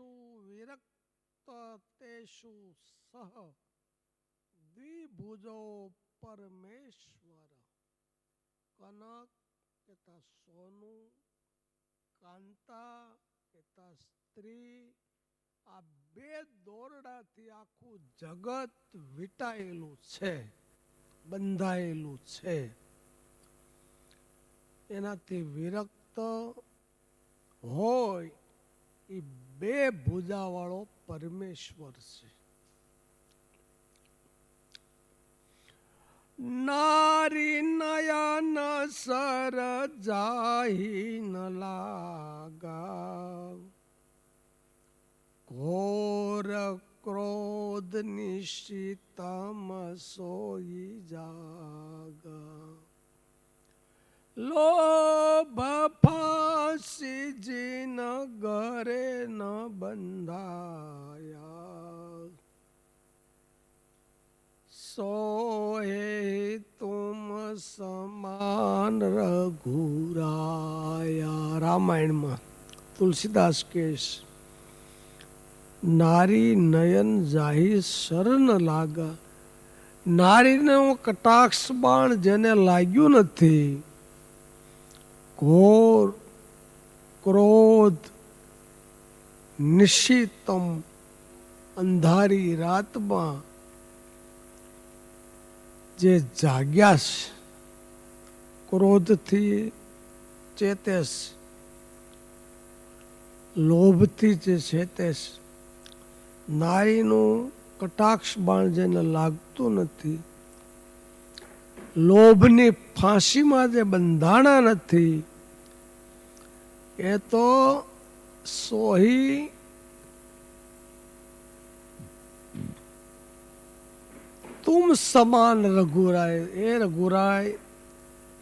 સર્વેષુ વિરક્ત તેષુ સહ દ્વિભુજો પરમેશ્વર કનક કેતા સોનું કાંતા કેતા સ્ત્રી આ બે દોરડાથી આખું જગત વિટાયેલું છે બંધાયેલું છે એનાથી વિરક્ત હોય એ બે ભુજાવાળો પરમેશ્વર છે. નારી નયન સર જાહી ન લાગા ઘોર ક્રોધ નિશિતમ સોઈ જાગા લોભ ફાંસી ન ઘરે ન બંધાયા. સોહે તુમ સમાન રઘુરાયા. રામાયણમાં તુલસીદાસ કેશ નારી નયન જાહી શરણ લાગા. નારીને કટાક્ષ બાણ જેને લાગ્યું નથી. ઘોર ક્રોધ નિશિતમ અંધારી રાતમાં જે જાગ્યાશ છે ક્રોધથી ચેતેશ લોભથી જે ચેતેશ નારીનું કટાક્ષ બાણ જેને લાગતું નથી લોભની ફાંસીમાં જે બંધાણા નથી એ તો સોહી તુમ સમાન રઘુરાય, એ રઘુરાય,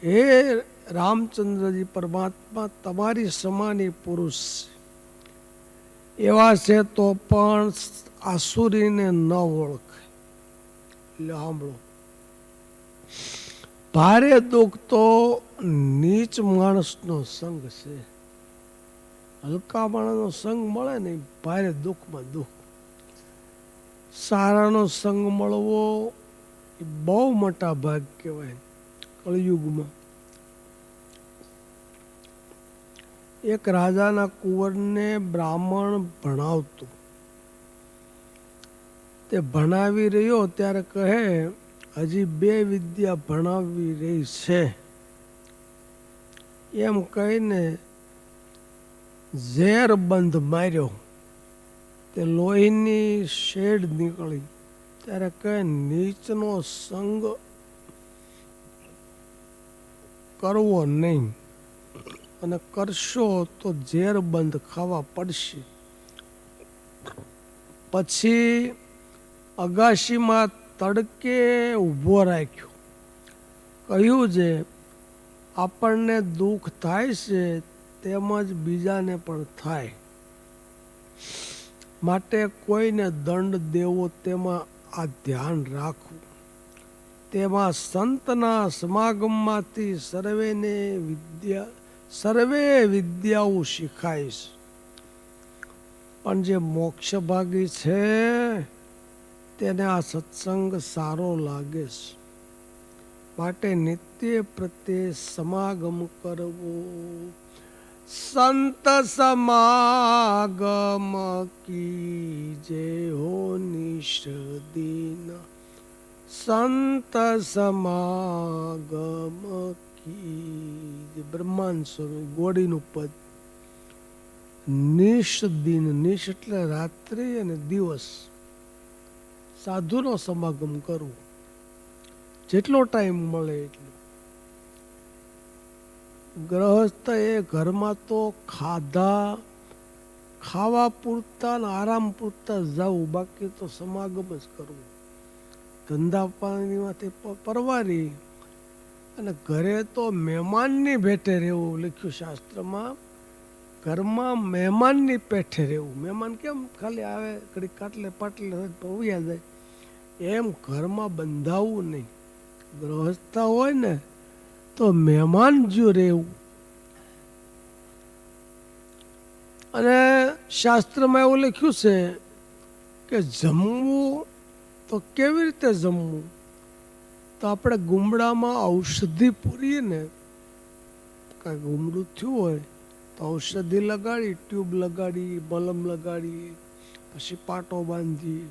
હે રામચંદ્રજી પરમાત્મા, તમારી સમાની પુરુષ. એવા છે તો પણ આસુરીને ન ઓળખે સાંભળો. ભારે દુઃખ તો નીચ માણસનો સંગ છે. હલકા માણસનો સંગ મળે ને ભારે દુઃખમાં દુઃખ. સારાનો સંગ મળવો એ બહુ મોટા ભાગ કહેવાય કળયુગમાં. એક રાજાના કુંવરને બ્રાહ્મણ ભણાવતું. તે ભણાવી રહ્યો ત્યારે કહે, હજી બે વિદ્યા ભણાવવી રહી છે. એમ કહીને ઝેર બંધ માર્યો. તે લોહીની શેડ નીકળી. ત્યારે કહે નીચનો સંગ કરવો નહીં. અને કરશો તો ઝેર બંધ ખાવા પડશે. પછી અગાશીમાં તડકે ઊભો રાખ્યો. કહ્યું છે આપણને દુઃખ થાય છે તેમજ બીજાને પણ થાય. માટે કોઈને દંડ દેવો તેમાં આ ધ્યાન રાખવું. તેમાં સંતના સમાગમમાંથી સર્વેને વિદ્યા, સર્વે વિદ્યાઓ શીખાય પણ જે મોક્ષ ભાગી છે, તેને આ સત્સંગ સારો લાગે છે માટે નિત્ય પ્રત્યે સમાગમ કરવો. સંત સમાગમ કી જે હો નિષદીન. સંત સમાગમ કી બ્રહ્માંડ સ્વરૂપ ગોડીનું પદ. નિશ દિન નિષ એટલે રાત્રિ અને દિવસ. સાધુનો સમાગમ કરવો. જેટલો ટાઈમ મળે એટલો. ગ્રહસ્થ એ ઘરમાં તો ખાધા, ખાવા પૂરતા ને આરામ પૂરતા જવું બાકી તો સમાગમ જ કરવું. ધંધા પાણીમાંથી પરવારી. અને ઘરે તો મહેમાનની ભેટે રહેવું, લખ્યું શાસ્ત્રમાં. ઘરમાં મહેમાનની પેઠે રહેવું. મહેમાન કેમ ખાલી આવે ઘડી કાટલે પાટલે પવ્યા જાય. એમ ઘરમાં બંધાવવું નહીં. ગ્રહસ્થા હોય ને તો મહેમાન જો રહેવું. અને શાસ્ત્રમાં એવું લખ્યું છે કે જમવું તો કેવી રીતે જમવું? તો આપણે ગુમડામાં ઔષધિ પૂરીએ ને કાંઈ ગુમડું થયું હોય, તો ઔષધિ લગાડી, ટ્યુબ લગાડી મલમ લગાડી, પછી પાટો બાંધી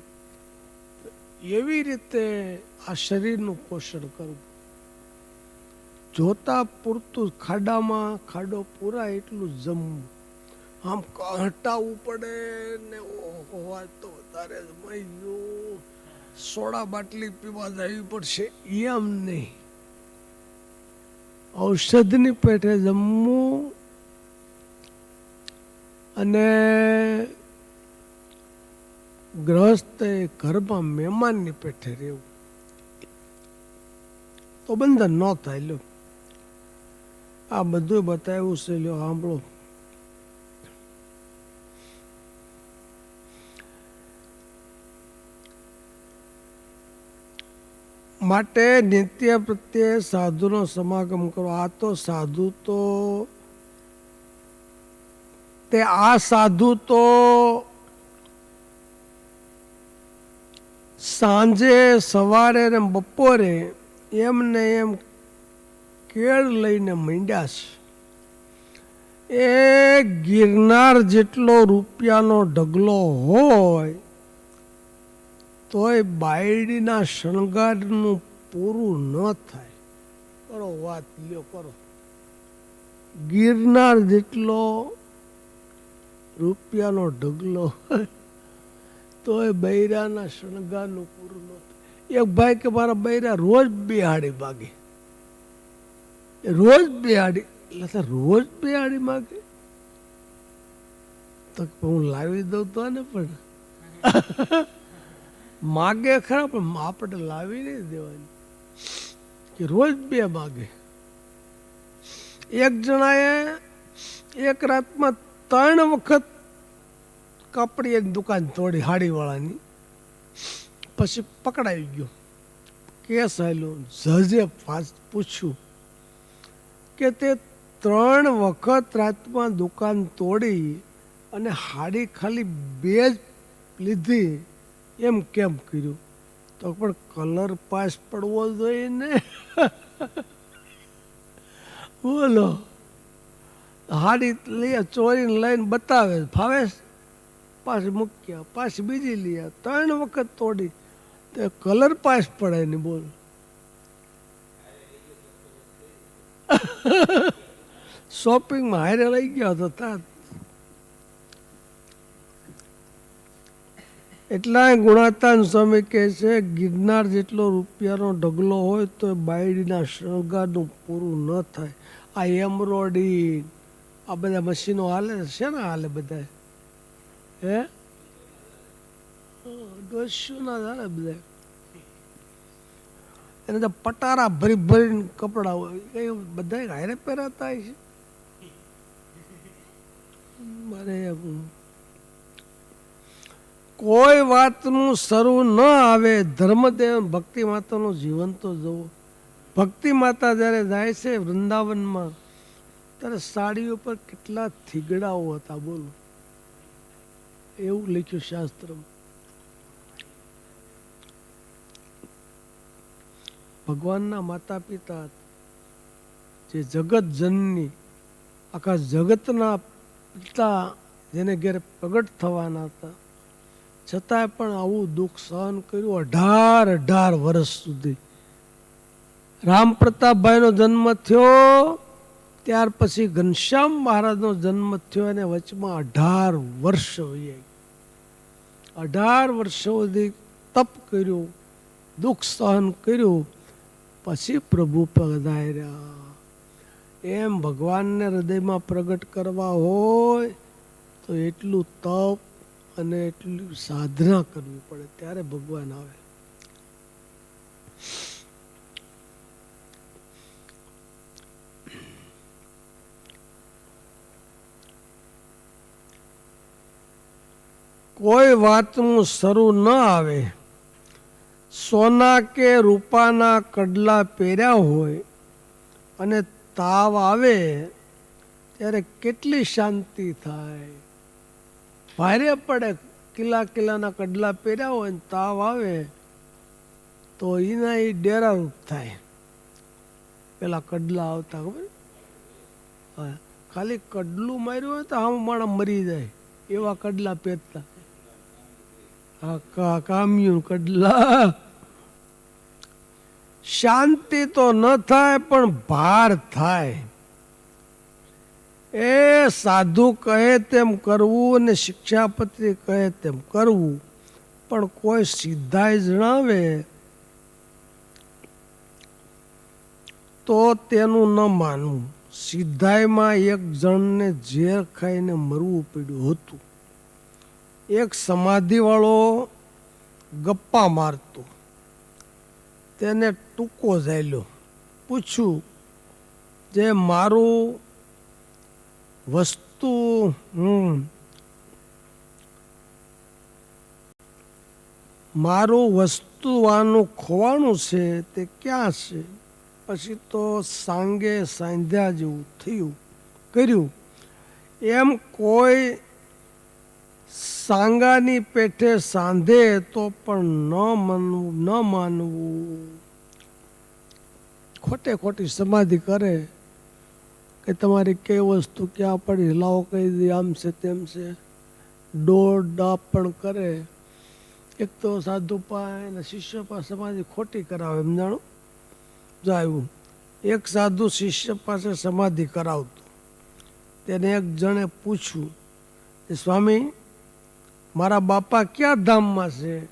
એવી રીતે આ શરીરનું પોષણ કરવું. જોતા પૂરતું ખાડામાં ખાડો પૂરાય એટલું જમવું આમ હટાવવું પડે ને ઓહો તો વધારે સોડા બાટલી પીવા જવી પડશે, એમ નહીં. ઔષધની પેટે જમવું અને ગ્રહસ્થ ઘરમાં મહેમાનની પેઠે રહેવું. તો બંધન ન થાય લ્યો. આ બધું બતાવ્યું છે, લ્યો, સાંભળો. માટે નિત્ય પ્રત્યે સાધુનો સમાગમ કરો. આ તો સાધુ તો તે આ સાધુ તો સાંજે સવારે ને બપોરે એમને એમ કેળ લઈને મીંડ્યા છે. એ ગિરનાર જેટલો રૂપિયાનો ઢગલો હોય, તોય બાયડીના શણગારનું પૂરું ન થાય. કરો વાત, લ્યો, કરો. ગિરનાર જેટલો રૂપિયાનો ઢગલો તોય બૈરાના શણગારનું પૂરું ન થાય. એક ભાઈ કે, મારા બૈરા રોજ બિહાડી માગે એ બે આડી એટલે રોજ બે આડી માગે. તો હું લાવી દઉં તો ને પણ. માગે ખરા, પણ આપણે લાવી નહીં દેવાની. કે રોજ બે માગે. એક જણાએ એક રાતમાં ત્રણ વખત કપડી દુકાન તોડી હાડીવાળાની. પછી પકડાઈ ગયો. કેસ આવેલો જજે પૂછ્યું. કે તે ત્રણ વખત રાતમાં દુકાન તોડી અને હાડી ખાલી બે જ લીધી એમ કેમ કર્યું? તો પણ કલર પાસ પડવો જોઈએ ને. બોલો. હાડી લઈ ચોરીને લઈને બતાવે, ફાવે પાછી મૂક્યા, પાછી બીજી લઈએ ત્રણ વખત તોડી. તો કલર પાસ પડે ને બોલ. શોપિંગમાં હારે લઈ ગયા હતા ત્યાં એટલા ગુણાતાન સ્વામી કહે છે ગિરનાર જેટલો રૂપિયાનો ઢગલો હોય તો બાયડીના શણગારનું પૂરું ન થાય. આ એમ્બ્રોઇડરી આ બધા મશીનો હાલે છે ને હાલે બધા હે? ડોસ્યું ના હાલે બધા એને તો પટારા ભરી ભરીને કપડાં કઈ બધા હારે પહેરાતા છે. કોઈ વાતનું શરૂ ન આવે. ધર્મદેવ ભક્તિ માતાનું જીવન તો જવું ભક્તિ માતા જ્યારે જાય છે વૃંદાવનમાં, ત્યારે સાડી ઉપર કેટલા થીગડાઓ હતા બોલો. એવું લખ્યું શાસ્ત્રમાં. ભગવાનના માતા પિતા જે જગત જનની, આખા જગતના પિતા જેને ઘેર પ્રગટ થવાના હતા, છતાંય પણ આવું દુઃખ સહન કર્યું અઢાર અઢાર વર્ષ સુધી. રામ પ્રતાપભાઈનો જન્મ થયો, ત્યાર પછી ઘનશ્યામ મહારાજનો જન્મ થયો અને વચમાં અઢાર વર્ષ અઢાર વર્ષ સુધી તપ કર્યું, દુઃખ સહન કર્યું પછી પ્રભુ પધાર્યા એમ ભગવાનને હૃદયમાં પ્રગટ કરવા હોય, તો એટલું તપ અને એટલી સાધના કરવી પડે, ત્યારે ભગવાન આવે. કોઈ વાતનું શરૂ ન આવે. સોના કે રૂપાના કડલા પહેર્યા હોય અને તાવ આવે, ત્યારે કેટલી શાંતિ થાય. ભારે પડે કિલ્લા કિલ્લાના કડલા પહેર્યા હોય ને તાવ આવે, તો એના એ ડેરા રૂપ થાય. પેલા કડલા આવતા ખબર? ખાલી કડલું માર્યું હોય તો આમ માણસ મરી જાય, એવા કડલા પહેરતા. હા કામ્યું કડલા. શાંતિ તો ન થાય, પણ ભાર થાય. એ સાધુ કહે તેમ કરવું અને શિક્ષાપત્રી કહે તેમ કરવું, પણ કોઈ સીધાઈ જણાવે તો તેનું ન માનવું. સીધાઈમાં એક જણને ઝેર ખાઈને મરવું પડ્યું હતું. એક સમાધિવાળો ગપ્પા મારતો. તેને ટૂંકો ઝાલ્યો પૂછ્યું, જે મારું વસ્તુ હું મારું વસ્તુવાનું ખોવાનું છે તે ક્યાં છે? પછી તો સાંગે સાંધ્યા જેવું થયું. કર્યું, એમ કોઈ સાંગાની પેઠે સાંધે તો પણ ન માનવું ન માનવું. ખોટે ખોટી સમાધિ કરે કે તમારી કઈ વસ્તુ ક્યાં પડી, લાવો કહી દે, આમ છે તેમ છે. દોડ પણ કરે. એક તો સાધુ પાસે અને શિષ્ય પાસે સમાધિ ખોટી કરાવે એમ જાણો જાયું એક સાધુ શિષ્ય પાસે સમાધિ કરાવતું. તેને એક જણે પૂછ્યું કે સ્વામી મારા બાપા ક્યાં ધામમાં છે?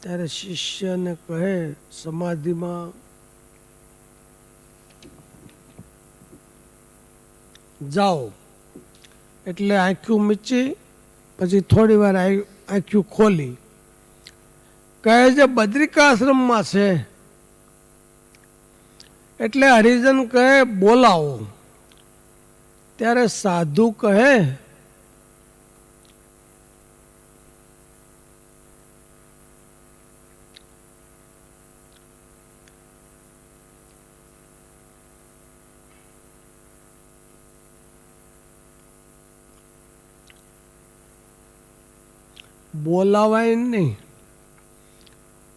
ત્યારે શિષ્યને કહે, સમાધિમાં જાઓ. એટલે આંખ્યું મીચી, પછી થોડી વાર આંખ્યું ખોલી. કહે છે, બદ્રિકાશ્રમમાં છે. એટલે હરિજન કહે, બોલાવો. ત્યારે સાધુ કહે બોલાવાય નહીં.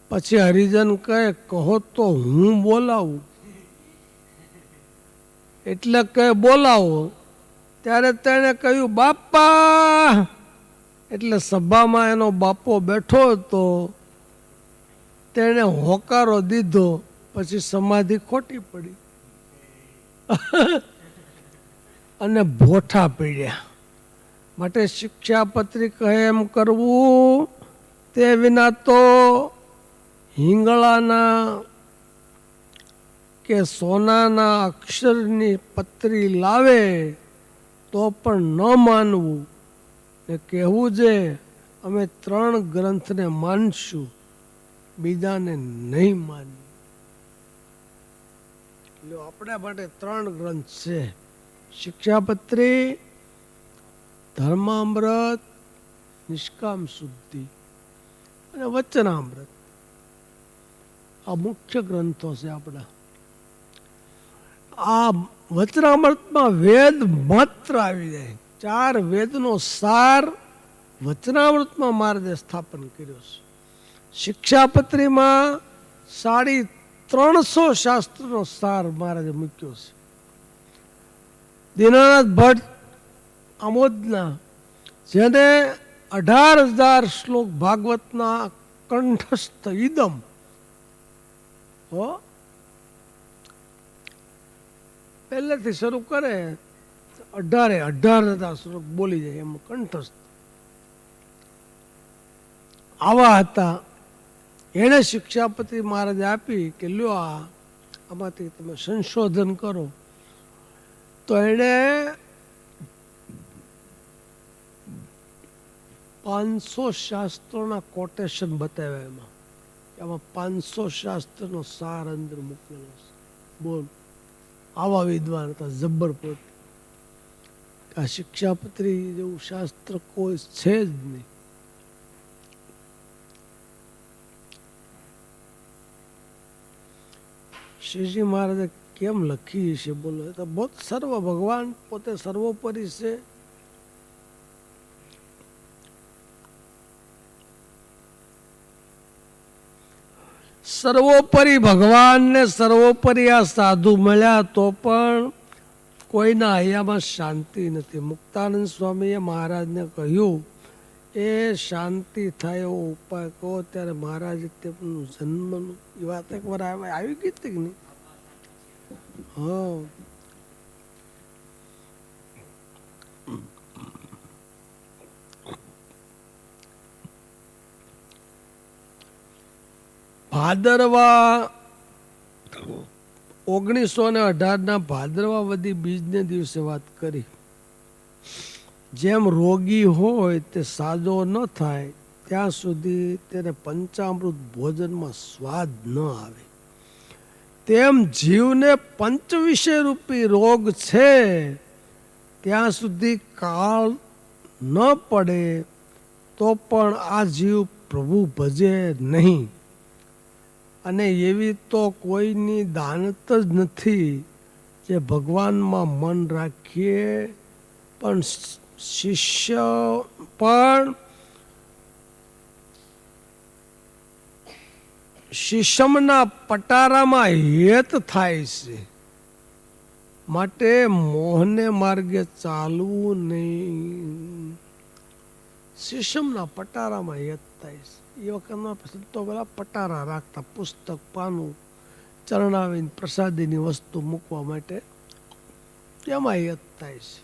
પછી હરિજન કહે, કહો તો હું બોલાવું. એટલે કહે, બોલાવો. ત્યારે તેણે કહ્યું, બાપા. એટલે સભામાં એનો બાપો બેઠો હતો. તેણે હોકારો દીધો, પછી સમાધિ ખોટી પડી. અને ભોઠા પડ્યા. માટે શિક્ષાપત્રી કહે એમ કરવું તે વિના તો હિંગળાના કે સોનાના અક્ષરની પત્રી લાવે તો પણ ન માનવું. ને કહેવું છે અમે ત્રણ ગ્રંથને માનશું, બીજાને નહીં માનવું એટલે આપણા માટે ત્રણ ગ્રંથ છે. શિક્ષાપત્રી ધર્મામૃત નિષ્કામ શુદ્ધિ અને વચનામૃત. આ મુખ્ય ગ્રંથો છે આપણા. આ વચનામૃતમાં વેદ માત્ર આવી જાય. ચાર વેદનો સાર વચનામૃતમાં મારે સ્થાપન કર્યો છે. શિક્ષાપત્રીમાં સાડી ત્રણસો શાસ્ત્રનો સાર મહારાજે મૂક્યો છે. દીનાનાથ ભટ્ટ આમોદના, જેને અઢાર હજાર શ્લોક ભાગવતના કંઠસ્થ ઈદમ. હો? પહેલેથી શરૂ કરે, અઢારે અઢાર હજાર શ્લોક બોલી જાય એમ કંઠસ્થ. આવા હતા. એણે શિક્ષાપતિ મહારાજે આપી કે લ્યો આ, આમાંથી તમે સંશોધન કરો. તો એણે પાંચસો શાસ્ત્રોના કોટેશન બતાવ્યા એમાં એમાં પાંચસો શાસ્ત્રનો સાર અંદર મૂકેલો છે. બોલ. આવા વિદ્વાન હતા જબ્બર આ શિક્ષાપત્રી જેવું શાસ્ત્ર કોઈ છે જ નહીં. શ્રીજી મહારાજે કેમ લખી છે? બોલો. એ તો બહુ સર્વ ભગવાન પોતે સર્વોપરી છે. સર્વોપરી ભગવાનને સર્વોપરી આ સાધુ મળ્યા તો પણ કોઈના હૈયામાં શાંતિ નથી. મુક્તાનંદ સ્વામીએ મહારાજને કહ્યું, એ શાંતિ થાય એવો ઉપાય કહો, ત્યારે મહારાજે તેમનું જન્મનું એ વાત એક વાર આવી આવી ગઈ હતી કે નહીં? હા. ભાદરવા ઓગણીસો ને અઢારના ભાદરવા વધી બીજને દિવસે વાત કરી. જેમ રોગી હોય તે સાજો ન થાય, ત્યાં સુધી તેને પંચામૃત ભોજનમાં સ્વાદ ન આવે. તેમ જીવને પંચવિષય રૂપી રોગ છે, ત્યાં સુધી કાળ ન પડે, તો પણ આ જીવ પ્રભુ ભજે નહીં. અને એવી તો કોઈની દાનત જ નથી જે ભગવાનમાં મન રાખીએ. પણ શિષ્ય પણ શિષમના પટારામાં હેત થાય છે. માટે મોહને માર્ગે ચાલવું નહીં. શિષમના પટારામાં હેત થાય છે. એ વખતમાં સંતો પેલા પટારા રાખતા પુસ્તક, પાનું ચરણાવીને પ્રસાદીની વસ્તુ મૂકવા માટે એમાં એ થાય છે.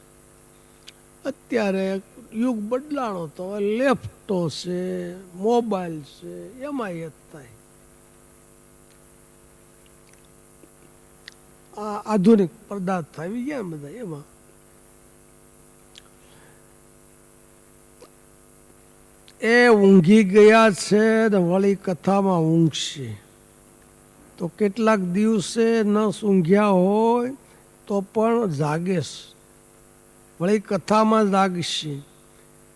અત્યારે યુગ બદલાણો તો લેફ્ટો છે, મોબાઈલ છે એમાં એ થાય આ આધુનિક પદાર્થ આવી ગયા બધા, એમાં એ ઊંઘી ગયા છે ને વળી કથામાં ઊંઘશે. તો કેટલાક દિવસે ન સૂંઘ્યા હોય તો પણ જાગેશ. વળી કથામાં જાગશે.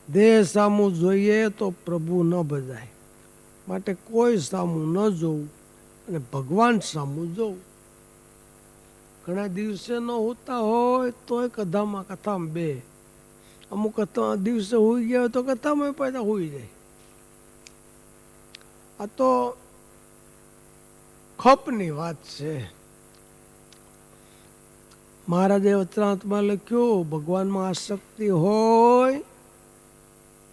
દેહ સામું જોઈએ તો પ્રભુ ન ભજાય માટે કોઈ સામું ન જોવું અને ભગવાન સામું જોવું. ઘણા દિવસે ન હોતા હોય તોય કથામાં કથામાં બે. અમુક દિવસે હોઈ ગયા હોય તો કથામાં પાછા હોઈ જાય. આ તો ખપની વાત છે. મહારાજે વચનાથમાં લખ્યું, ભગવાનમાં આસક્તિ હોય,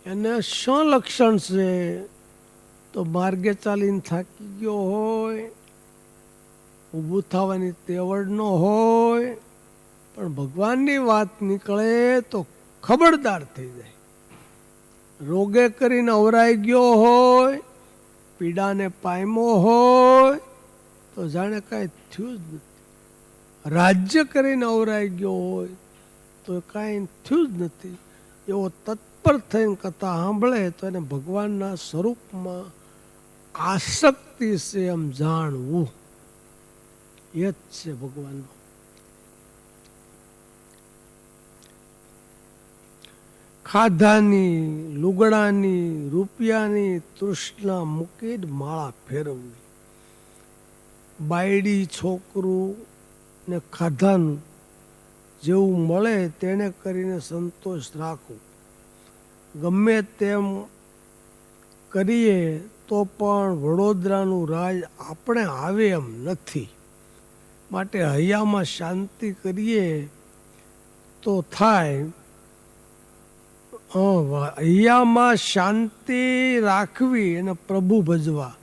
એને શું લક્ષણ છે? તો માર્ગે ચાલીને થાકી ગયો હોય, ઊભું થવાની તેવડ ન હોય, પણ ભગવાનની વાત નીકળે તો ખબરદાર થઈ જાય. રોગે કરીને અવરાઈ ગયો હોય, પીડાને પામ્યો હોય, તો જાણે કાંઈ થયું જ નથી. રાજ્ય કરીને અવરાઈ ગયો હોય, તો કાંઈ થયું જ નથી. એવો તત્પર થઈને કથા સાંભળે તો એને ભગવાનના સ્વરૂપમાં આસક્તિ છે એમ જાણવું. એ જ છે ભગવાનનું ખાધાની, લુગડાની, રૂપિયાની તૃષ્ણા મૂકી જ માળા ફેરવવી. બાયડી છોકરું ને ખાધાનું જેવું મળે તેને કરીને સંતોષ રાખવો. ગમે તેમ કરીએ તો પણ વડોદરાનું રાજ આપણે આવે એમ નથી. માટે હૈયામાં શાંતિ કરીએ તો થાય હૈયામાં શાંતિ રાખવી અને પ્રભુ ભજવા.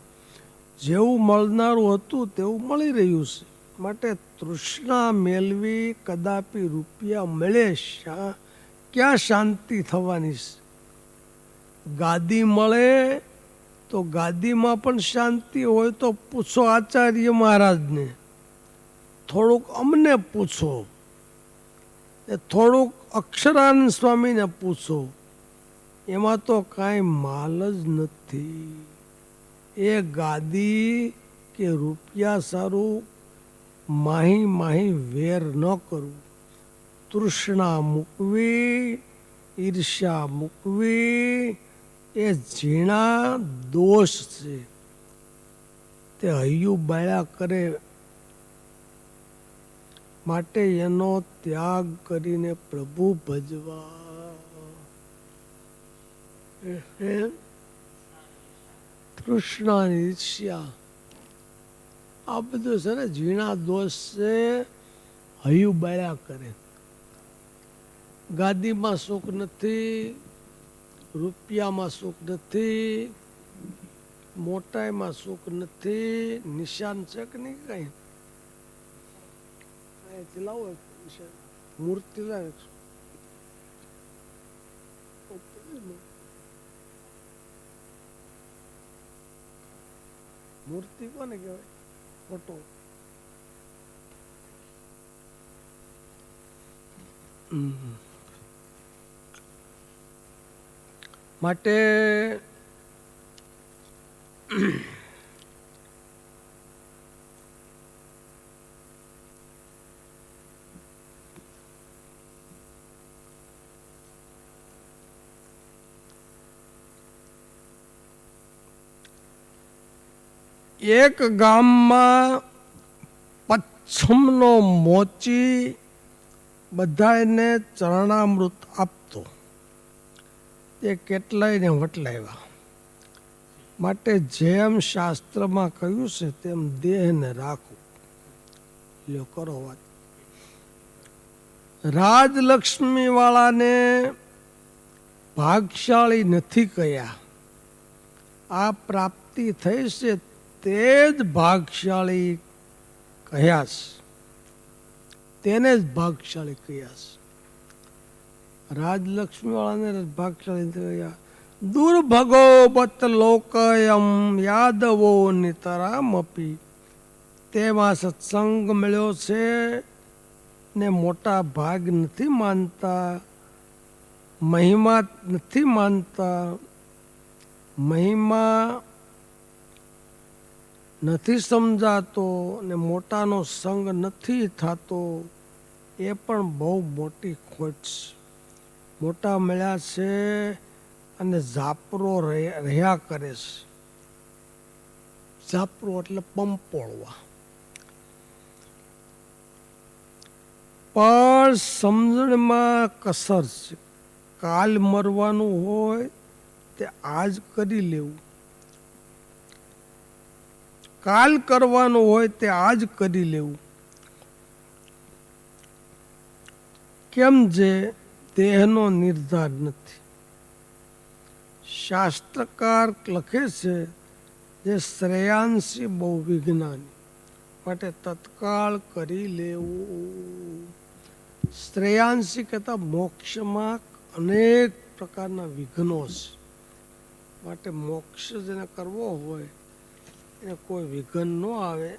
જેવું મળનારું હતું તેવું મળી રહ્યું છે. માટે તૃષ્ણા મેળવી કદાપી રૂપિયા મળે ક્યાં શાંતિ થવાની છે? ગાદી મળે તો ગાદીમાં પણ શાંતિ હોય તો પૂછો આચાર્ય મહારાજને. થોડુંક અમને પૂછો. એ થોડુંક અક્ષરાનંદ સ્વામીને પૂછો, એમાં તો કાંઈ માલ જ નથી. એ ગાદી કે રૂપિયા સારું માહી માહી વેર ન કરવું તૃષ્ણા મૂકવી, ઈર્ષ્યા મૂકવી, એ ઝીણા દોષ છે. તે હૈયું બાળ્યા કરે માટે એનો ત્યાગ કરીને પ્રભુ ભજવા. તૃષ્ણા ઈર્ષ્યા આ બધું છે ને, ઝીણા દોષ છે, હયું બાળ્યા કરે. ગાદીમાં સુખ નથી, રૂપિયામાં સુખ નથી, મોટાઈમાં સુખ નથી, નિશાન છે કે નહીં કઈ? અહીંથી લાવો એક નિશાન. મૂર્તિ લાવે મૂર્તિ કોને કહેવાય ફોટો હમ. માટે એક ગામમાં પચ્છમનો મોચી બધાને ચરણામૃત આપતો. તે કેટલાયને વટલાવ્યા માટે જેમ શાસ્ત્રમાં કહ્યું છે, તેમ દેહને રાખવું લ્યો, કરો વાત. રાજલક્ષ્મી વાળાને ભાગશાળી નથી કયા આ પ્રાપ્તિ થઈ છે તે જ ભાગશાળી કહ્યા તેને જ ભાગશાળી કહ્યા રાજલક્ષ્મીવાળાને ભાગશાળી કહ્યા દુર્ભગો બત લોકયમ યાદવો નિતરામપી. તેમાં સત્સંગ મળ્યો છે ને મોટા ભાગ નથી માનતા, મહિમા નથી માનતા. મહિમા નથી સમજાતો ને મોટાનો સંગ નથી થતો, એ પણ બહુ મોટી ખોટ છે. મોટા મળ્યા છે અને ઝાપરો રહે- રહ્યા કરે છે. ઝાપરો એટલે પંપોળવા. પણ સમજણમાં કસર છે. કાલ મરવાનું હોય તે આજ કરી લેવું. કાલ કરવાનું હોય તે આજ કરી લેવું. કેમ જે દેહનો નિર્ધાર નથી? શાસ્ત્રકાર લખે છે જે શ્રેયાંશી બહુ વિજ્ઞાની માટે તત્કાળ કરી લેવું. શ્રેયાંશી કહેતા મોક્ષમાં અનેક પ્રકારના વિઘ્નો છે. માટે મોક્ષ જેને કરવો હોય એને કોઈ વિઘન ન આવે,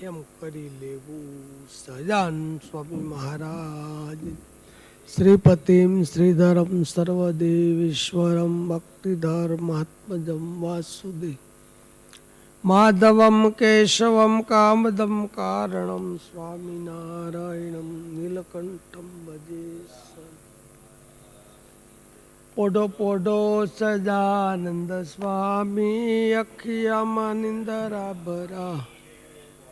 એમ કરી લેવું સજાન સ્વામી મહારાજ. શ્રીપતિમ શ્રીધરમ સર્વદેવીશ્વરમ ભક્તિધર મહાત્મજમ વાસુદેવ. માધવમ કેશવમ કામદમ કારણમ સ્વામિનારાયણમ નીલકંઠમ ભજે પોડો પોઢો સદાનંદ સ્વામી અખિયામાં નિંદરા ભરા.